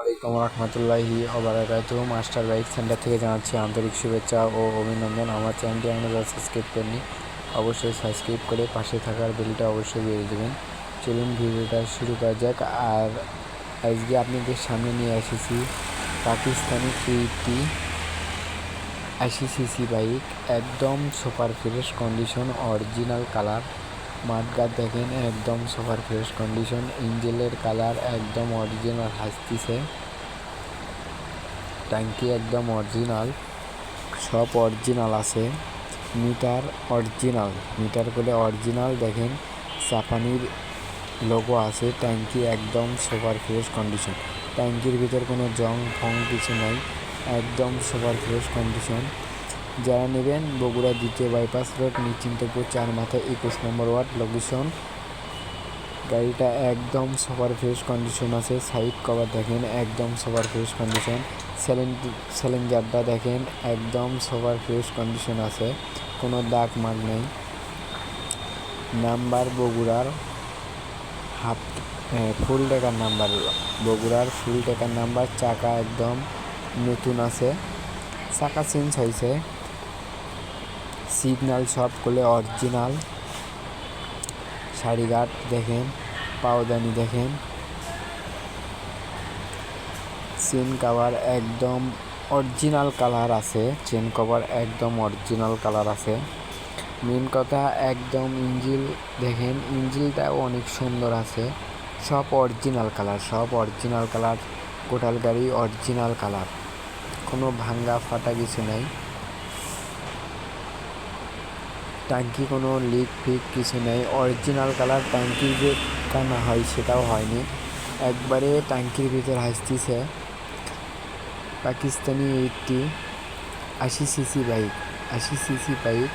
আলাইকুম রহমতুল্লাহি ওবরাকাতু মাস্টার বাইক সেন্টার থেকে জানাচ্ছি আন্তরিক শুভেচ্ছা ও অভিনন্দন। আমার চ্যানেলটি আপনারা সাবস্ক্রাইব করেনি অবশ্যই সাবস্ক্রাইব করে পাশে থাকার বেলটা অবশ্যই দিয়ে দেবেন। চলুন ভিডিওটা শুরু করা যাক। আর আজকে আপনাদের সামনে নিয়ে এসেছি পাকিস্তানি ফিফটি আশি সিসি বাইক। একদম super fresh condition, original colour. মাঠগাট দেখেন, একদম সুপার ফ্রেশ কন্ডিশন ইঞ্জেলের কালার একদম অরিজিনাল হাসতিছে। ট্যাঙ্কি একদম অরিজিনাল সব অরিজিনাল আছে। মিটার অরিজিনাল মিটার করে অরিজিনাল দেখেন জাপানির লোগো আছে, ট্যাঙ্কি একদম সুপার ফ্রেশ কন্ডিশন ট্যাঙ্কির ভিতর কোনো জং ফং কিছু নাই, একদম সুপার ফ্রেশ কন্ডিশন যারা নেবেন, বগুড়া দ্বিতীয় বাইপাস রোড, নিশ্চিন্তপুর চার মাথায় একুশ নম্বর ওয়ার্ড লোকেশন গাড়িটা একদম সুপার ফ্রেশ কন্ডিশন আছে সাইড কভার দেখেন, একদম সুপার ফ্রেশ কন্ডিশন স্যালেঞ্জারটা দেখেন, একদম সুপার ফ্রেশ কন্ডিশন আছে, কোনো দাগ মাগ নেই। নাম্বার বগুড়ার হাফ ফুল টাকার নাম্বার, বগুড়ার ফুল টাকার নাম্বার, চাকা একদম নতুন আছে। চাকা চেঞ্জ হয়েছে। সিগনাল সব করলে অরিজিনাল। শাড়িঘাট দেখেন, পাওদানি দেখেন। চেন কাভার একদম অরিজিনাল কালার আছে, চেন কভার একদম অরিজিনাল কালার আছে। মেন কথা, একদম ইঞ্জিল দেখেন, ইঞ্জিলটাও অনেক সুন্দর আছে। সব অরিজিনাল কালার, সব অরিজিনাল কালার। কোটাল গাড়ি অরিজিনাল কালার। কোনো ভাঙ্গা ফাটা কিছু নাই। ট্যাঙ্কি কোনো লিক ফিক কিছু নেই। অরিজিনাল কালার ট্যাঙ্কি যে কানা হয় সেটাও হয়নি। একবারে ট্যাঙ্কির ভিতর হাসতিছে পাকিস্তানি এইটটি আশি সিসি বাইক। আশি সিসি বাইক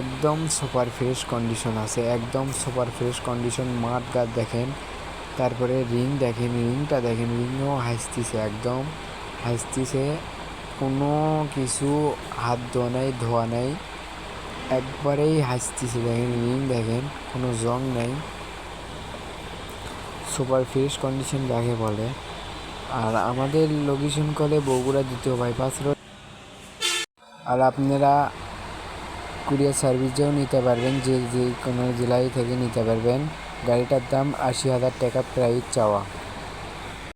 একদম সুপার ফ্রেশ কন্ডিশন আছে, একদম সুপার ফ্রেশ কন্ডিশন। মাঠ গাছ দেখেন, তারপরে রিং দেখেন, রিংটা দেখেন, রিংও হাসতিছে, একদম হাসতিছে। কোনো কিছু হাত ধোয়া নাই ধোয়া নাই। একবারেই হাসতেছে, দেখেন রিং দেখেন, কোনো জং নেই। সুপার ফ্রেশ কন্ডিশন যাকে বলে। আর আমাদের লোকেশন কলে বগুড়া দ্বিতীয় বাইপাস রোড আর আপনারা কুরিয়ার সার্ভিসেও নিতে পারবেন, যে যে কোনো জেলায় থেকে নিতে পারবেন। গাড়িটার দাম আশি হাজার টাকা প্রাইস চাওয়া।